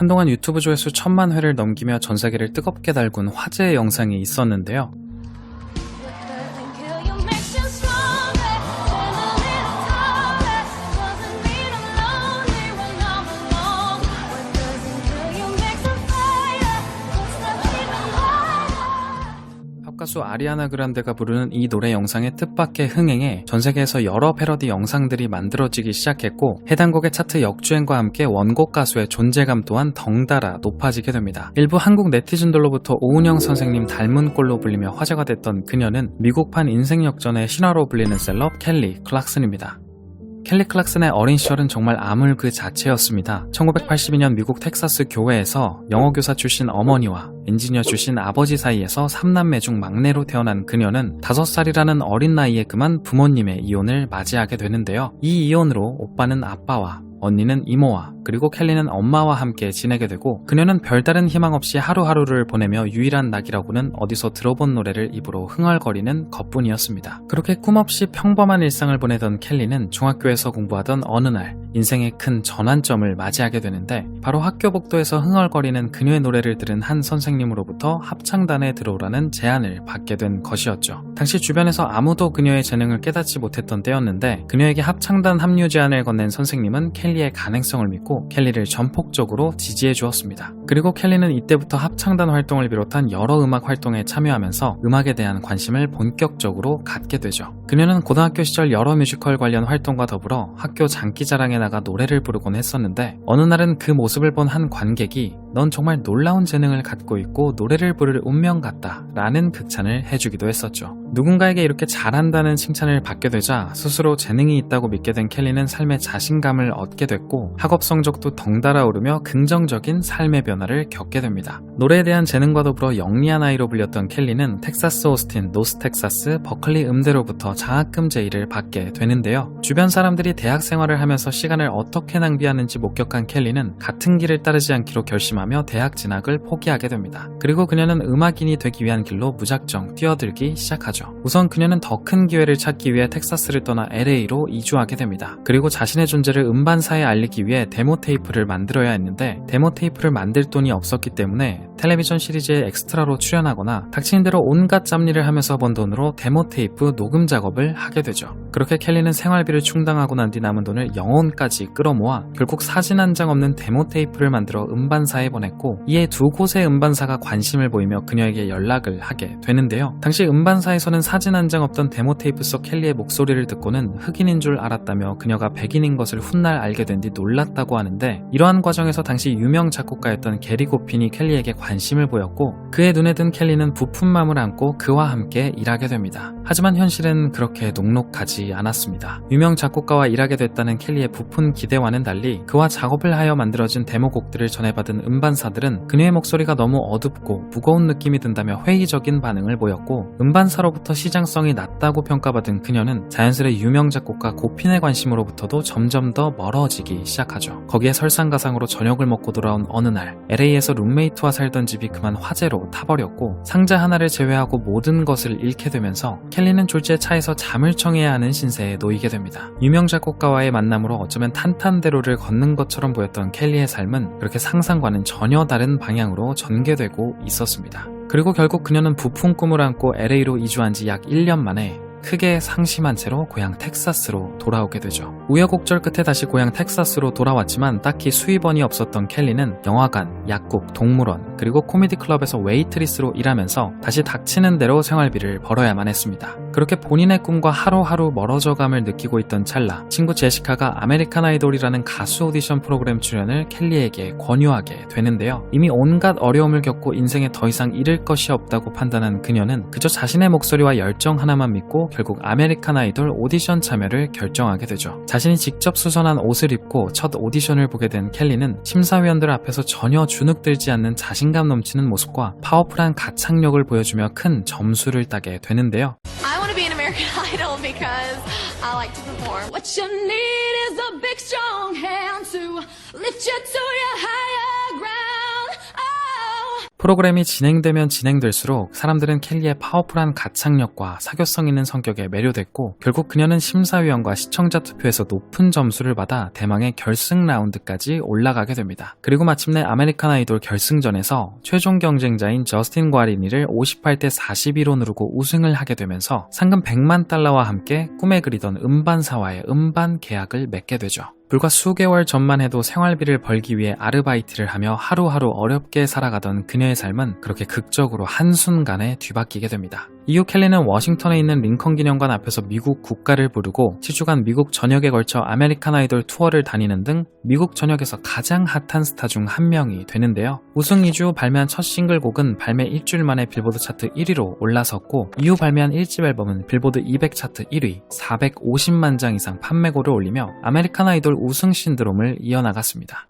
한동안 유튜브 조회수 천만 회를 넘기며 전 세계를 뜨겁게 달군 화제의 영상이 있었는데요. 가수 아리아나 그란데가 부르는 이 노래 영상의 뜻밖의 흥행에 전 세계에서 여러 패러디 영상들이 만들어지기 시작했고 해당 곡의 차트 역주행과 함께 원곡 가수의 존재감 또한 덩달아 높아지게 됩니다. 일부 한국 네티즌들로부터 오은영 선생님 닮은 꼴로 불리며 화제가 됐던 그녀는 미국판 인생 역전의 신화로 불리는 셀럽 켈리 클락슨입니다. 켈리 클락슨의 어린 시절은 정말 암울 그 자체였습니다. 1982년 미국 텍사스 교회에서 영어 교사 출신 어머니와 엔지니어 출신 아버지 사이에서 3남매 중 막내로 태어난 그녀는 5살이라는 어린 나이에 그만 부모님의 이혼을 맞이하게 되는데요. 이 이혼으로 오빠는 아빠와 언니는 이모와 그리고 켈리는 엄마와 함께 지내게 되고 그녀는 별다른 희망 없이 하루하루를 보내며 유일한 낙이라고는 어디서 들어본 노래를 입으로 흥얼거리는 것뿐이었습니다. 그렇게 꿈없이 평범한 일상을 보내던 켈리는 중학교에서 공부하던 어느 날 인생의 큰 전환점을 맞이하게 되는데 바로 학교 복도에서 흥얼거리는 그녀의 노래를 들은 한 선생님으로부터 합창단에 들어오라는 제안을 받게 된 것이었죠. 당시 주변에서 아무도 그녀의 재능을 깨닫지 못했던 때였는데 그녀에게 합창단 합류 제안을 건넨 선생님은 켈리 의 가능성을 믿고 켈리를 전폭적으로 지지해 주었습니다. 그리고 켈리는 이때부터 합창단 활동을 비롯한 여러 음악 활동에 참여하면서 음악에 대한 관심을 본격적으로 갖게 되죠. 그녀는 고등학교 시절 여러 뮤지컬 관련 활동과 더불어 학교 장기자랑에 나가 노래를 부르곤 했었는데 어느 날은 그 모습을 본 한 관객이 넌 정말 놀라운 재능을 갖고 있고 노래를 부를 운명 같다 라는 극찬을 해주기도 했었죠. 누군가에게 이렇게 잘한다는 칭찬을 받게 되자 스스로 재능이 있다고 믿게 된 켈리는 삶에 자신감을 얻게 됐고 학업 성적도 덩달아 오르며 긍정적인 삶의 변화를 겪게 됩니다. 노래에 대한 재능과 더불어 영리한 아이로 불렸던 켈리는 텍사스 오스틴, 노스 텍사스, 버클리 음대로부터 장학금 제의를 받게 되는데요. 주변 사람들이 대학 생활을 하면서 시간을 어떻게 낭비하는지 목격한 켈리는 같은 길을 따르지 않기로 결심하며 대학 진학을 포기하게 됩니다. 그리고 그녀는 음악인이 되기 위한 길로 무작정 뛰어들기 시작하죠. 우선 그녀는 더 큰 기회를 찾기 위해 텍사스를 떠나 LA로 이주하게 됩니다. 그리고 자신의 존재를 음반 사에 알리기 위해 데모 테이프를 만들어야 했는데 데모 테이프를 만들 돈이 없었기 때문에 텔레비전 시리즈에 엑스트라로 출연하거나 닥치는 대로 온갖 잡일을 하면서 번 돈으로 데모 테이프 녹음 작업을 하게 되죠. 그렇게 켈리는 생활비를 충당하고 난 뒤 남은 돈을 영혼까지 끌어모아 결국 사진 한 장 없는 데모 테이프를 만들어 음반사에 보냈고 이에 두 곳의 음반사가 관심을 보이며 그녀에게 연락을 하게 되는데요. 당시 음반사에서는 사진 한 장 없던 데모 테이프 속 켈리의 목소리를 듣고는 흑인인 줄 알았다며 그녀가 백인인 것을 훗날 알게 된 뒤 놀랐다고 하는데 이러한 과정에서 당시 유명 작곡가였던 게리 고핀이 켈리에게 관심을 보였고 그의 눈에 든 켈리는 부푼 마음을 안고 그와 함께 일하게 됩니다. 하지만 현실은 그렇게 녹록하지 않았습니다. 유명 작곡가와 일하게 됐다는 켈리의 부푼 기대와는 달리 그와 작업을 하여 만들어진 데모곡들을 전해받은 음반사들은 그녀의 목소리가 너무 어둡고 무거운 느낌이 든다며 회의적인 반응을 보였고 음반사로부터 시장성이 낮다고 평가받은 그녀는 자연스레 유명 작곡가 고핀의 관심으로부터도 점점 더 멀어지 기 시작하죠. 거기에 설상가상으로 저녁을 먹고 돌아온 어느 날 LA에서 룸메이트와 살던 집이 그만 화재로 타버렸고 상자 하나를 제외하고 모든 것을 잃게 되면서 켈리는 졸지에 차에서 잠을 청해야 하는 신세에 놓이게 됩니다. 유명 작곡가와의 만남으로 어쩌면 탄탄대로를 걷는 것처럼 보였던 켈리의 삶은 그렇게 상상과는 전혀 다른 방향으로 전개되고 있었습니다. 그리고 결국 그녀는 부푼 꿈을 안고 LA로 이주한 지 약 1년 만에 크게 상심한 채로 고향 텍사스로 돌아오게 되죠. 우여곡절 끝에 다시 고향 텍사스로 돌아왔지만 딱히 수입원이 없었던 켈리는 영화관, 약국, 동물원, 그리고 코미디 클럽에서 웨이트리스로 일하면서 다시 닥치는 대로 생활비를 벌어야만 했습니다. 그렇게 본인의 꿈과 하루하루 멀어져감을 느끼고 있던 찰나 친구 제시카가 아메리칸 아이돌이라는 가수 오디션 프로그램 출연을 켈리에게 권유하게 되는데요. 이미 온갖 어려움을 겪고 인생에 더 이상 잃을 것이 없다고 판단한 그녀는 그저 자신의 목소리와 열정 하나만 믿고 결국 아메리칸 아이돌 오디션 참여를 결정하게 되죠. 자신이 직접 수선한 옷을 입고 첫 오디션을 보게 된 켈리는 심사위원들 앞에서 전혀 주눅들지 않는 자신감 넘치는 모습과 파워풀한 가창력을 보여주며 큰 점수를 따게 되는데요. I like to perform. What you need is a big strong hand to lift you to your higher. Oh. 프로그램이 진행되면 진행될수록 사람들은 켈리의 파워풀한 가창력과 사교성 있는 성격에 매료됐고 결국 그녀는 심사위원과 시청자 투표에서 높은 점수를 받아 대망의 결승 라운드까지 올라가게 됩니다. 그리고 마침내 아메리칸 아이돌 결승전에서 최종 경쟁자인 저스틴 과리니를 58대 41로 누르고 우승을 하게 되면서 상금 100만 달러와 함께 꿈에 그리던 음반사와의 음반 계약을 맺게 되죠. 불과 수개월 전만 해도 생활비를 벌기 위해 아르바이트를 하며 하루하루 어렵게 살아가던 그녀의 삶은 그렇게 극적으로 한순간에 뒤바뀌게 됩니다. 이후 켈리는 워싱턴에 있는 링컨 기념관 앞에서 미국 국가를 부르고 7주간 미국 전역에 걸쳐 아메리칸 아이돌 투어를 다니는 등 미국 전역에서 가장 핫한 스타 중 한 명이 되는데요. 우승 2주 발매한 첫 싱글 곡은 발매 일주일 만에 빌보드 차트 1위로 올라섰고 이후 발매한 1집 앨범은 빌보드 200 차트 1위, 450만 장 이상 판매고를 올리며 아메리칸 아이돌 우승 신드롬을 이어나갔습니다.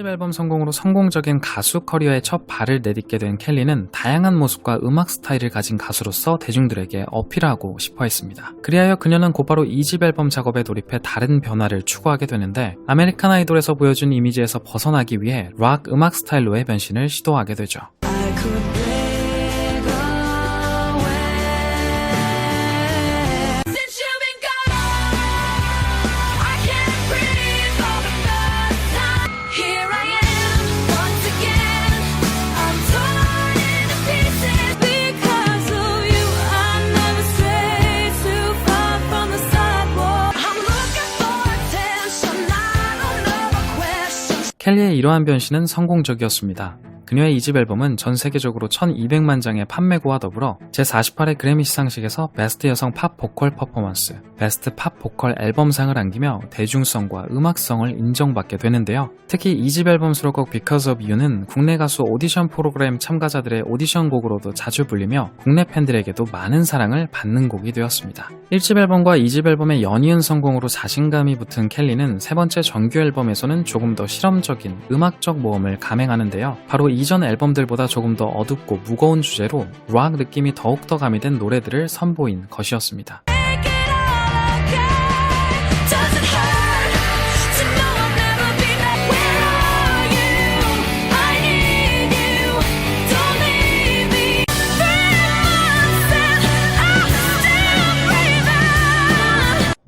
1집 앨범 성공으로 성공적인 가수 커리어에 첫 발을 내딛게 된 켈리는 다양한 모습과 음악 스타일을 가진 가수로서 대중들에게 어필하고 싶어 했습니다. 그리하여 그녀는 곧바로 2집 앨범 작업에 돌입해 다른 변화를 추구하게 되는데 아메리칸 아이돌에서 보여준 이미지에서 벗어나기 위해 락 음악 스타일로의 변신을 시도하게 되죠. 켈리의 이러한 변신은 성공적이었습니다. 그녀의 2집 앨범은 전 세계적으로 1200만 장의 판매고와 더불어 제48회 그래미 시상식에서 베스트 여성 팝 보컬 퍼포먼스, 베스트 팝 보컬 앨범상을 안기며 대중성과 음악성을 인정받게 되는데요. 특히 2집 앨범 수록곡 Because of You는 국내 가수 오디션 프로그램 참가자들의 오디션 곡으로도 자주 불리며 국내 팬들에게도 많은 사랑을 받는 곡이 되었습니다. 1집 앨범과 2집 앨범의 연이은 성공으로 자신감이 붙은 켈리는 세 번째 정규 앨범에서는 조금 더 실험적인 음악적 모험을 감행하는데요. 바로 이전 앨범들보다 조금 더 어둡고 무거운 주제로 락 느낌이 더욱더 가미된 노래들을 선보인 것이었습니다.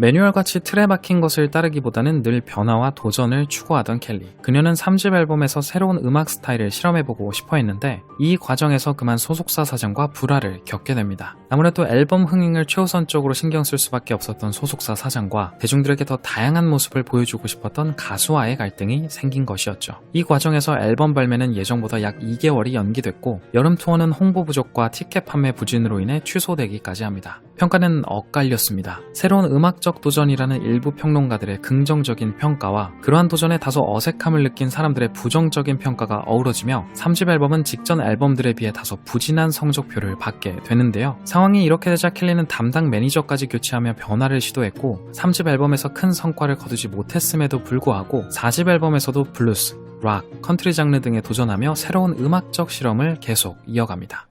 매뉴얼같이 틀에 박힌 것을 따르기보다는 늘 변화와 도전을 추구하던 켈리. 그녀는 3집 앨범에서 새로운 음악 스타일을 실험해보고 싶어 했는데 이 과정에서 그만 소속사 사장과 불화를 겪게 됩니다. 아무래도 앨범 흥행을 최우선적으로 신경 쓸 수밖에 없었던 소속사 사장과 대중들에게 더 다양한 모습을 보여주고 싶었던 가수와의 갈등이 생긴 것이었죠. 이 과정에서 앨범 발매는 예정보다 약 2개월이 연기됐고 여름 투어는 홍보 부족과 티켓 판매 부진으로 인해 취소되기까지 합니다. 평가는 엇갈렸습니다. 새로운 음악적 도전이라는 일부 평론가들의 긍정적인 평가와 그러한 도전에 다소 어색함을 느낀 사람들의 부정적인 평가가 어우러지며 3집 앨범은 직전 앨범들에 비해 다소 부진한 성적표를 받게 되는데요. 상황이 이렇게 되자 켈리는 담당 매니저까지 교체하며 변화를 시도했고 3집 앨범에서 큰 성과를 거두지 못했음에도 불구하고 4집 앨범에서도 블루스, 락, 컨트리 장르 등에 도전하며 새로운 음악적 실험을 계속 이어갑니다.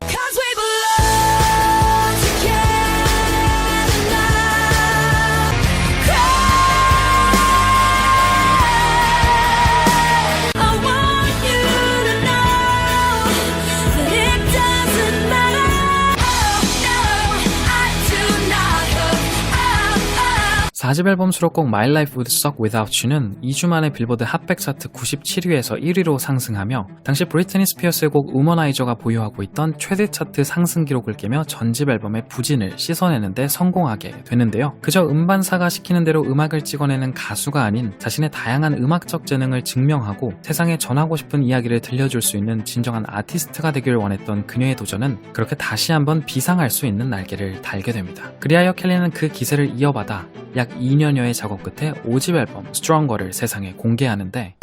4집 앨범 수록곡 My Life Would Suck Without You는 2주 만에 빌보드 핫백 차트 97위에서 1위로 상승하며 당시 브리트니 스피어스의 곡 우머나이저가 보유하고 있던 최대 차트 상승 기록을 깨며 전집 앨범의 부진을 씻어내는데 성공하게 되는데요. 그저 음반사가 시키는 대로 음악을 찍어내는 가수가 아닌 자신의 다양한 음악적 재능을 증명하고 세상에 전하고 싶은 이야기를 들려줄 수 있는 진정한 아티스트가 되길 원했던 그녀의 도전은 그렇게 다시 한번 비상할 수 있는 날개를 달게 됩니다. 그리하여 켈리는 그 기세를 이어받아 약 2년여의 작업 끝에 5집 앨범 Stronger를 세상에 공개하는데.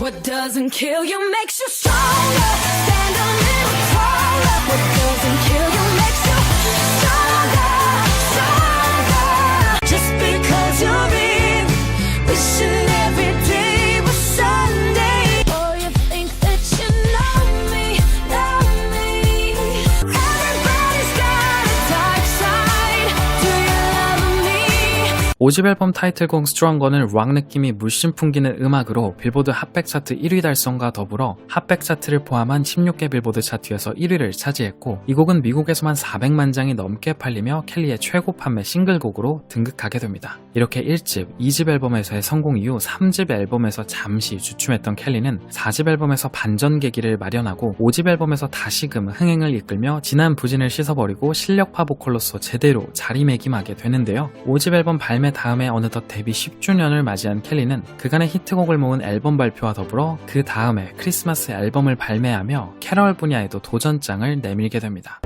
Just because you're in, we 5집 앨범 타이틀곡 스트롱거는 락 느낌이 물씬 풍기는 음악으로 빌보드 핫백 차트 1위 달성과 더불어 핫백 차트를 포함한 16개 빌보드 차트에서 1위를 차지했고 이 곡은 미국에서만 400만 장이 넘게 팔리며 켈리의 최고 판매 싱글곡으로 등극하게 됩니다. 이렇게 1집, 2집 앨범에서의 성공 이후 3집 앨범에서 잠시 주춤했던 켈리는 4집 앨범에서 반전 계기를 마련하고 5집 앨범에서 다시금 흥행을 이끌며 지난 부진을 씻어버리고 실력파 보컬로서 제대로 자리매김하게 되는데요. 5집 앨범 발매 다음에 어느덧 데뷔 10주년을 맞이한 켈리는 그간의 히트곡을 모은 앨범 발표와 더불어 그 다음에 크리스마스 앨범을 발매하며 캐럴 분야에도 도전장을 내밀게 됩니다.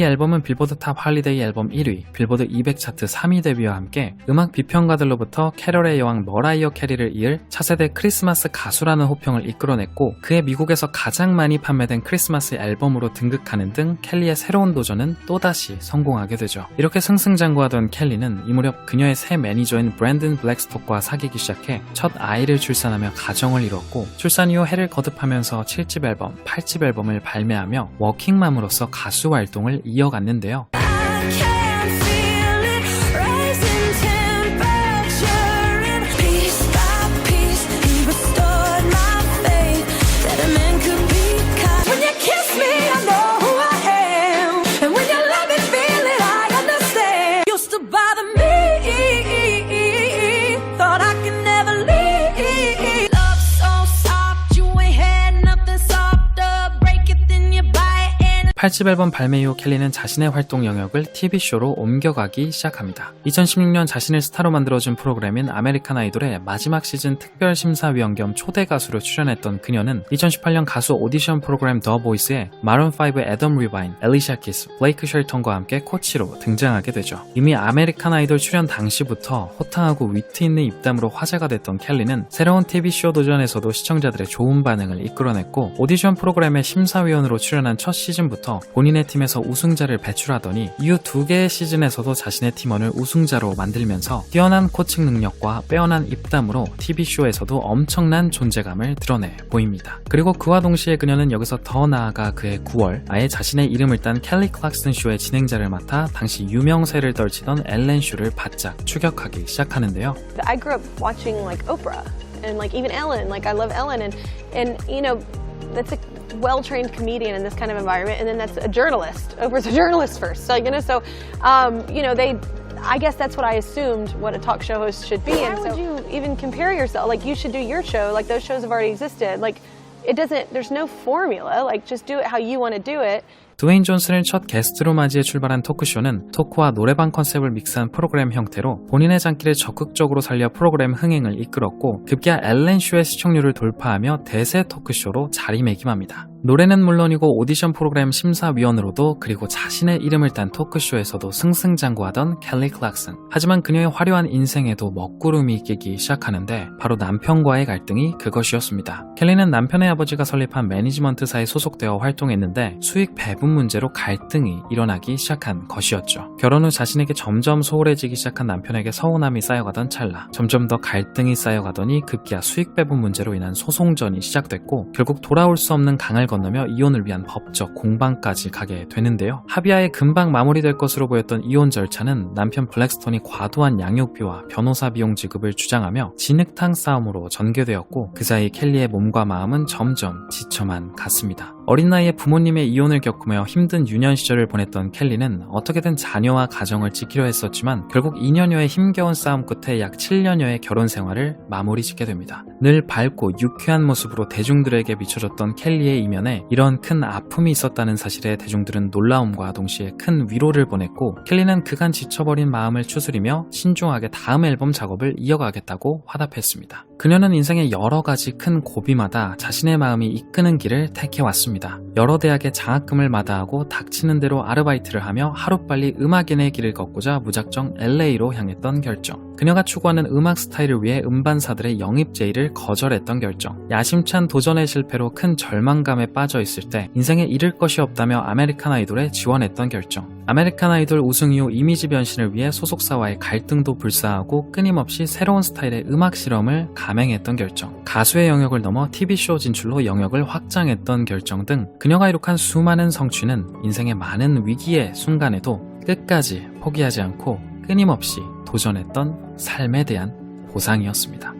이 앨범은 빌보드 탑 할리데이 앨범 1위, 빌보드 200 차트 3위 데뷔와 함께 음악 비평가들로부터 캐럴의 여왕 머라이어 캐리를 이을 차세대 크리스마스 가수라는 호평을 이끌어냈고 그의 미국에서 가장 많이 판매된 크리스마스 앨범으로 등극하는 등 켈리의 새로운 도전은 또다시 성공하게 되죠. 이렇게 승승장구하던 켈리는 이 무렵 그녀의 새 매니저인 브랜든 블랙스톡과 사귀기 시작해 첫 아이를 출산하며 가정을 이뤘고 출산 이후 해를 거듭하면서 7집 앨범, 8집 앨범을 발매하며 워킹맘으로서 가수 활동을 이어갔는데요. 80앨범 발매 이후 켈리는 자신의 활동 영역을 TV쇼로 옮겨가기 시작합니다. 2016년 자신을 스타로 만들어준 프로그램인 아메리칸 아이돌의 마지막 시즌 특별심사위원 겸 초대 가수로 출연했던 그녀는 2018년 가수 오디션 프로그램 더 보이스에 마룬5 애덤 리바인, 엘리샤 키스, 블레이크 쉘턴과 함께 코치로 등장하게 되죠. 이미 아메리칸 아이돌 출연 당시부터 호탕하고 위트 있는 입담으로 화제가 됐던 켈리는 새로운 TV쇼 도전에서도 시청자들의 좋은 반응을 이끌어냈고 오디션 프로그램의 심사위원으로 출연한 첫 시즌부터 본인의 팀에서 우승자를 배출하더니 이후 두 개의 시즌에서도 자신의 팀원을 우승자로 만들면서 뛰어난 코칭 능력과 빼어난 입담으로 TV쇼에서도 엄청난 존재감을 드러내 보입니다. 그리고 그와 동시에 그녀는 여기서 더 나아가 그의 9월 아예 자신의 이름을 딴 켈리 클락슨 쇼의 진행자를 맡아 당시 유명세를 떨치던 엘렌 쇼를 바짝 추격하기 시작하는데요. I grew up watching like Oprah and like even Ellen. Like I love Ellen and and you know that's a well-trained comedian in this kind of environment, and then that's a journalist. Oprah's a journalist first, so you know. So um, you know they. I guess that's what I assumed what a talk show host should be. and Why would you even compare yourself? Like you should do your show. Like those shows have already existed. Like it doesn't. There's no formula. Like just do it how you want to do it. 드웨인 존슨을 첫 게스트로 맞이해 출발한 토크쇼는 토크와 노래방 컨셉을 믹스한 프로그램 형태로 본인의 장기를 적극적으로 살려 프로그램 흥행을 이끌었고 급기야 엘렌 쇼의 시청률을 돌파하며 대세 토크쇼로 자리매김합니다. 노래는 물론이고 오디션 프로그램 심사위원으로도 그리고 자신의 이름을 딴 토크쇼에서도 승승장구하던 켈리 클락슨. 하지만 그녀의 화려한 인생에도 먹구름이 끼기 시작하는데 바로 남편과의 갈등이 그것이었습니다. 켈리는 남편의 아버지가 설립한 매니지먼트사에 소속되어 활동했는데 수익 배분 문제로 갈등이 일어나기 시작한 것이었죠. 결혼 후 자신에게 점점 소홀해지기 시작한 남편에게 서운함이 쌓여가던 찰나 점점 더 갈등이 쌓여가더니 급기야 수익 배분 문제로 인한 소송전이 시작됐고 결국 돌아올 수 없는 강을 건너며 이혼을 위한 법적 공방까지 가게 되는데요. 합의하에 금방 마무리될 것으로 보였던 이혼 절차는 남편 블랙스톤이 과도한 양육비와 변호사 비용 지급을 주장하며 진흙탕 싸움으로 전개되었고 그 사이 켈리의 몸과 마음은 점점 지쳐만 갔습니다. 어린 나이에 부모님의 이혼을 겪으며 힘든 유년 시절을 보냈던 켈리는 어떻게든 자녀와 가정을 지키려 했었지만 결국 2년여의 힘겨운 싸움 끝에 약 7년여의 결혼 생활을 마무리 짓게 됩니다. 늘 밝고 유쾌한 모습으로 대중들에게 비춰졌던 켈리의 이면에 이런 큰 아픔이 있었다는 사실에 대중들은 놀라움과 동시에 큰 위로를 보냈고 켈리는 그간 지쳐버린 마음을 추스리며 신중하게 다음 앨범 작업을 이어가겠다고 화답했습니다. 그녀는 인생의 여러 가지 큰 고비마다 자신의 마음이 이끄는 길을 택해왔습니다. 있습니다. 여러 대학의 장학금을 마다하고 닥치는 대로 아르바이트를 하며 하루빨리 음악인의 길을 걷고자 무작정 LA로 향했던 결정. 그녀가 추구하는 음악 스타일을 위해 음반사들의 영입 제의를 거절했던 결정. 야심찬 도전의 실패로 큰 절망감에 빠져 있을 때 인생에 잃을 것이 없다며 아메리칸 아이돌에 지원했던 결정. 아메리칸 아이돌 우승 이후 이미지 변신을 위해 소속사와의 갈등도 불사하고 끊임없이 새로운 스타일의 음악 실험을 감행했던 결정. 가수의 영역을 넘어 TV쇼 진출로 영역을 확장했던 결정 등 그녀가 이룩한 수많은 성취는 인생의 많은 위기의 순간에도 끝까지 포기하지 않고 끊임없이 도전했던 삶에 대한 보상이었습니다.